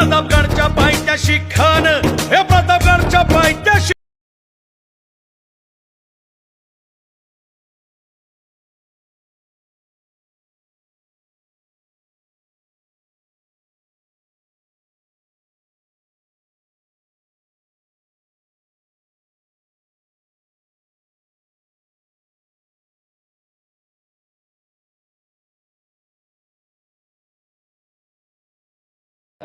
प्रतापगडच्या पायथ्याशी खान. हे प्रतापगडच्या पायथ्याशी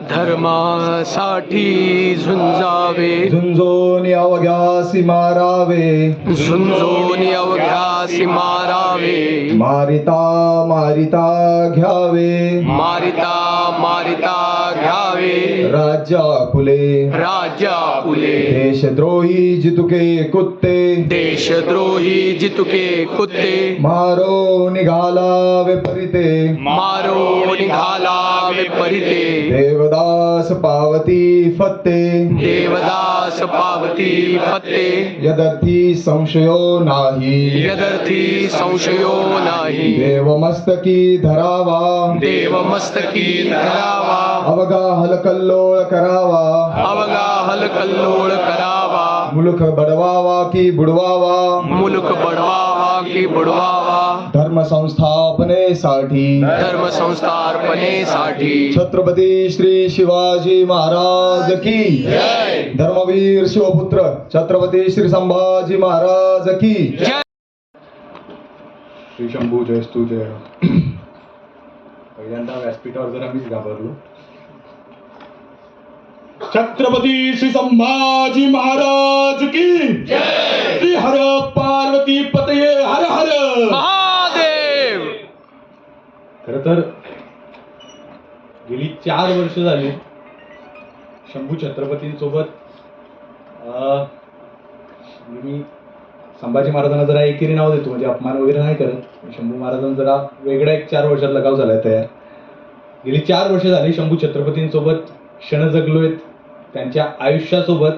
धर्मासाठी झुंजावे. झुंजोनी अवघ्यासी मारावे झुंजोनी अवघ्यासी मारावे मारिता मारिता घ्यावे. मारिता मारिता घ्यावे. राज्या फुले राजा फुले देशद्रोही जितुके कुत्ते. देशद्रोही जितुके कुत्ते. मारो निघालावे परिते मारो निघाला परिते। देवदास पावती फत्ते। देवदास पावती फत्ते। यदर्थी संशयो नाही। यदर्थी संशयो नाही। देवमस्तकी धरावा। देव मस्तकी धरावा। अवघा हलकल्लोळ करावा। अवगा हलकल्लोळ करावा। मुलुख बडवावा की बुडवावा? मुलुक बडवावा की बुडवावा? धर्म संस्थापनेसाठी धर्म संस्थार्पणेसाठी छत्रपती श्री शिवाजी महाराज की धर्मवीर शिवपुत्र छत्रपती श्री संभाजी महाराज की जय. श्री शंभू जयस्तू जय पहिल्यांदा व्यासपीठावर जरा मीच घाबरलो. छत्रपती श्री संभाजी महाराज की श्री हर पार्वती पतये हर हर। महादेव! खर तर गेली चार वर्ष झाली शंभू छत्रपतींसोबत. अं, मी संभाजी महाराजांना जरा एकेरी नाव देतो म्हणजे अपमान वगैरे नाही करत. शंभू महाराजांना जरा वेगळा एक चार वर्षात लगाव झालाय तयार. गेली चार वर्ष झाली शंभू छत्रपतींसोबत क्षण जगलोयत. त्यांच्या आयुष्यासोबत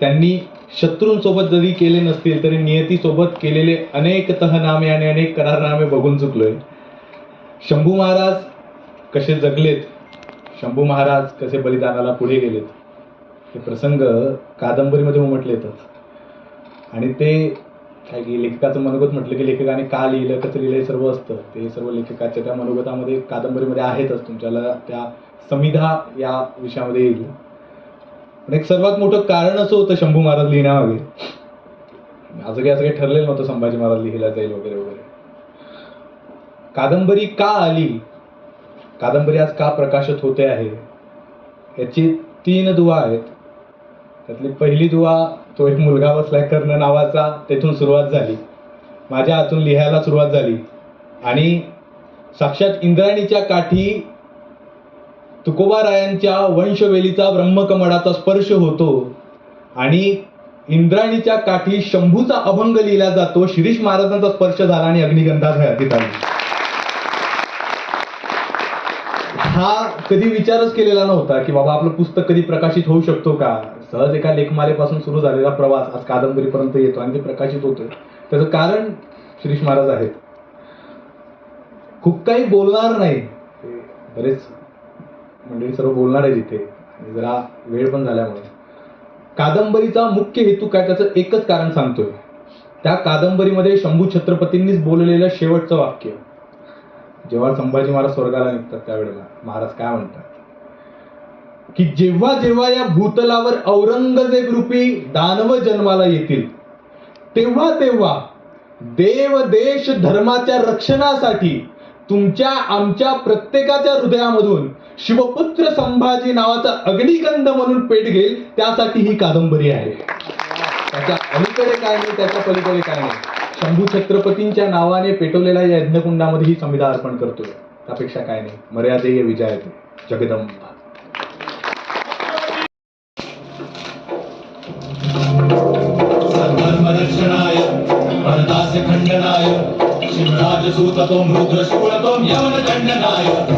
त्यांनी शत्रूंसोबत जरी केले नसतील तरी नियतीसोबत केलेले अनेक तहनामे आणि अनेक करारनामे बघून चुकलोय. शंभू महाराज कसे जगलेत? शंभू महाराज कसे बलिदानाला पुढे गेलेत? हे प्रसंग कादंबरीमध्ये उमटलेतच आणि ते काय की लेखकाचं मनोगत म्हटलं की लेखकाने का लिहिलं कसं लिहिलं हे सर्व असतं. ते सर्व लेखकाच्या त्या मनोगतामध्ये कादंबरीमध्ये आहेतच. तुमच्याला त्या समिधा या विषयामध्ये येईल. पण एक सर्वात मोठं कारण असं होतं शंभू महाराज लिहिण्यामागे. असं काही असं काही ठरलेलं नव्हतं संभाजी महाराज लिहिला जाईल वगैरे वगैरे. कादंबरी का आली? कादंबरी आज का प्रकाशित होते आहे? याची तीन दुवा आहेत. त्यातली पहिली दुवा तो एक मुलगा बसलाय कर्ण नावाचा तेथून सुरुवात झाली. माझ्या हातून लिहायला सुरुवात झाली. आणि साक्षात इंद्रायणीच्या काठी तुकोबारायांच्या वंशवेलीचा ब्रह्मकमळाचा स्पर्श होतो आणि इंद्रायणीच्या काठी शंभूचा अभंग लिहिला जातो. शिरीष महाराजांचा स्पर्श झाला आणि अग्निगंधा हयातीत आली. हा कधी विचारच केलेला नव्हता की बाबा आपलं पुस्तक कधी प्रकाशित होऊ शकतो का? सहज एका लेखमालेपासून सुरू झालेला प्रवास आज कादंबरीपर्यंत येतो आणि ते प्रकाशित होतोय. त्याचं कारण शिरीष महाराज आहेत. खूप काही बोलणार नाही. बरेच मंडळी सर्व बोलणार आहे तिथे जरा वेळ पण झाल्यामुळे. कादंबरीचा मुख्य हेतू काय? त्याचं एकच कारण सांगतोय. त्या कादंबरीमध्ये शंभू छत्रपतींनीच बोललेलं शेवटचं वाक्य. जेव्हा संभाजी महाराज स्वर्गाला निघतात त्यावेळेला महाराज काय म्हणतात? की जेव्हा जेव्हा या भूतलावर औरंगजेब रूपी दानव जन्माला येतील तेव्हा तेव्हा देव देश धर्माच्या रक्षणासाठी तुमच्या आमच्या प्रत्येकाच्या हृदयामधून शिवपुत्र संभाजी नावाचा अग्निगंध म्हणून पेट घेईल त्यासाठी ही कादंबरी आहे. त्याच्या अलीकडे काय नाही त्याच्या पलीकडे काय नाही. शंभू छत्रपतींच्या नावाने पेटवलेल्या या यज्ञकुंडामध्ये ही संविधा अर्पण करतोय. त्यापेक्षा काय नाही. मर्यादेय विजय जगदंबा. धर्मरक्षणाय भरतास्य खण्डनाय शिवराजसूतत्वं रुद्रशूलत्वं यवनखण्डनाय